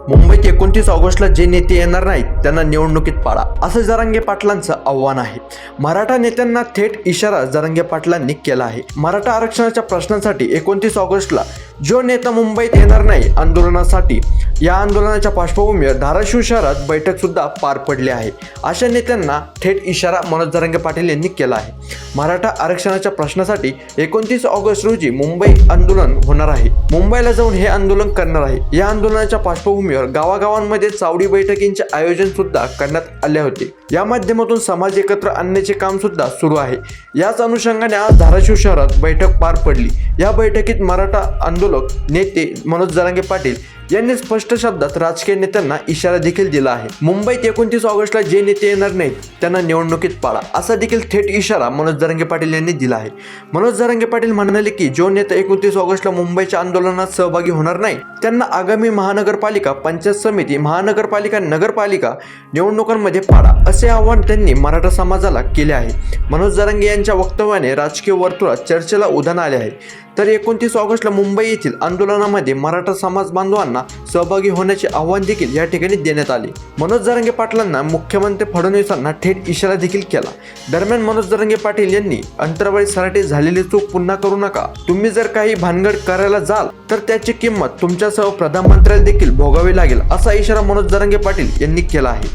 मुंबईत एकोणतीस ऑगस्टला जे नेते येणार नाहीत त्यांना निवडणुकीत पाळा असं जरांगे पाटलांचं आव्हान आहे. मराठा नेत्यांना थेट इशारा जरांगे पाटलांनी केला आहे. मराठा आरक्षणाच्या प्रश्नांसाठी एकोणतीस ऑगस्टला जो नेता मुंबईत येणार नाही आंदोलनासाठी या आंदोलनाच्या पार्श्वभूमीवर धाराशिव शहरात बैठक सुद्धा पार पडली आहे. अशा नेत्यांना थेट इशारा मनोज जरांगे पाटील यांनी केला आहे. मराठा आरक्षणाच्या प्रश्नासाठी एकोणतीस ऑगस्ट रोजी मुंबई आंदोलन होणार आहे. मुंबईला जाऊन हे आंदोलन करणार आहे. या आंदोलनाच्या पार्श्वभूमीवर गावागावांमध्ये चावडी बैठकींचे आयोजन सुद्धा करण्यात आले होते. या माध्यमातून समाज एकत्र आणण्याचे काम सुद्धा सुरू आहे. याच अनुषंगाने आज धाराशिव शहरात बैठक पार पडली. या बैठकीत मराठा आंदोलक नेते मनोज जरांगे पाटील यांनी स्पष्ट शब्दात राजकीय नेत्यांना इशारा देखील दिला आहे. मुंबईत एकोणतीस ऑगस्टला जे नेते येणार नाहीत त्यांना निवडणुकीत पाळा असा देखील थेट इशारा मनोज जरांगे पाटील यांनी दिला आहे. मनोज जरांगे पाटील म्हणाले की जो नेता एकोणतीस ऑगस्टला मुंबईच्या आंदोलनात सहभागी होणार नाही त्यांना आगामी महानगरपालिका पंचायत समिती महानगरपालिका नगरपालिका निवडणुकांमध्ये पाडा असे आवाहन त्यांनी मराठा समाजाला केले आहे. मनोज जरांगे यांच्या वक्तव्याने राजकीय वर्तुळात चर्चेला उधाण आले आहे. तर एकोणतीस ऑगस्टला मुंबई येथील आंदोलनामध्ये मराठा समाज बांधवांना सहभागी होण्याचे आव्हान देखील या ठिकाणी देण्यात आले. मनोज जरांगे पाटलांना मुख्यमंत्री फडणवीसांना थेट इशारा देखील केला. दरम्यान मनोज जरांगे पाटील यांनी अंतरवाळी सराटे झालेली चूक पुन्हा करू नका. तुम्ही जर काही भानगड करायला जाल तर त्याची किंमत तुमच्यासह प्रधानमंत्र्याला देखील भोगावी लागेल असा इशारा मनोज जरांगे पाटील यांनी केला आहे.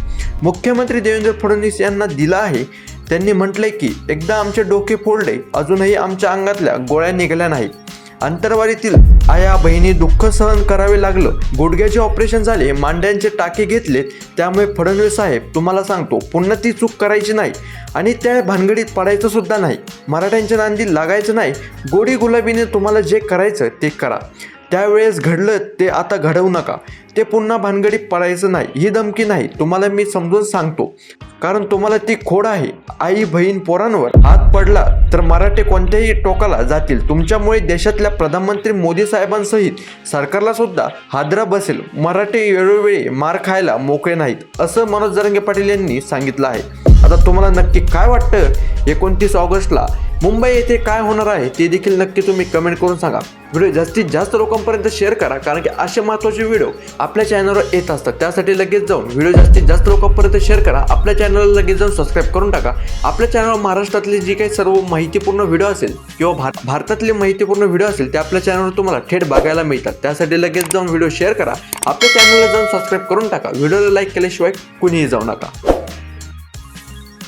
मुख्यमंत्री देवेंद्र फडणवीस यांना दिला आहे. त्यांनी म्हटलंय की एकदा आमचे डोके फोडले अजूनही आमच्या अंगातल्या गोळ्या निघाल्या नाही अंतरवारीतील आया बहिणी दुःख सहन करावे लागलं. गुडघ्याचे ऑपरेशन झाले मांड्यांचे टाके घेतले. त्यामुळे फडणवीस साहेब तुम्हाला सांगतो पुन्हा ती चूक करायची नाही आणि त्या भानगडीत पडायचं सुद्धा नाही. मराठ्यांच्या नांदी लागायचं नाही. गोडी गुलाबीने तुम्हाला जे करायचं ते करा. त्यावेळेस घडलं ते आता घडवू नका. ते पुन्हा भानगडीत पडायचं नाही. ही धमकी नाही. तुम्हाला मी समजून सांगतो. कारण तुम्हाला ती खोड आहे. आई बहीण पोरांवर हात पडला तर मराठे कोणत्याही टोकाला जातील. तुमच्यामुळे देशातल्या प्रधानमंत्री मोदी साहेबांसहित सरकारला सुद्धा हादरा बसेल. मराठे वेळोवेळी मार खायला मोकळे नाहीत असं मनोज जरंगे पाटील यांनी सांगितलं आहे. आता तुम्हाला नक्की काय वाटतं? एकोणतीस ऑगस्टला मुंबई येथे काय होणार आहे ते देखील नक्की तुम्ही कमेंट करून सांगा. व्हिडिओ जास्तीत जास्त लोकांपर्यंत शेअर करा कारण की असे महत्त्वाचे व्हिडिओ आपल्या चॅनलवर येत असतात. त्यासाठी लगेच जाऊन व्हिडिओ जास्तीत जास्त लोकांपर्यंत शेअर करा. आपल्या चॅनलला लगेच जाऊन सबस्क्राईब करून टाका. आपल्या चॅनलवर महाराष्ट्रातली जी काही सर्व माहितीपूर्ण व्हिडिओ असेल किंवा भार भारतातली माहितीपूर्ण व्हिडिओ असेल ते आपल्या चॅनलवर तुम्हाला थेट बघायला मिळतात. त्यासाठी लगेच जाऊन व्हिडिओ शेअर करा. आपल्या चॅनलला जाऊन सबस्क्राईब करून टाका. व्हिडिओला लाईक केल्याशिवाय कुणीही जाऊ नका.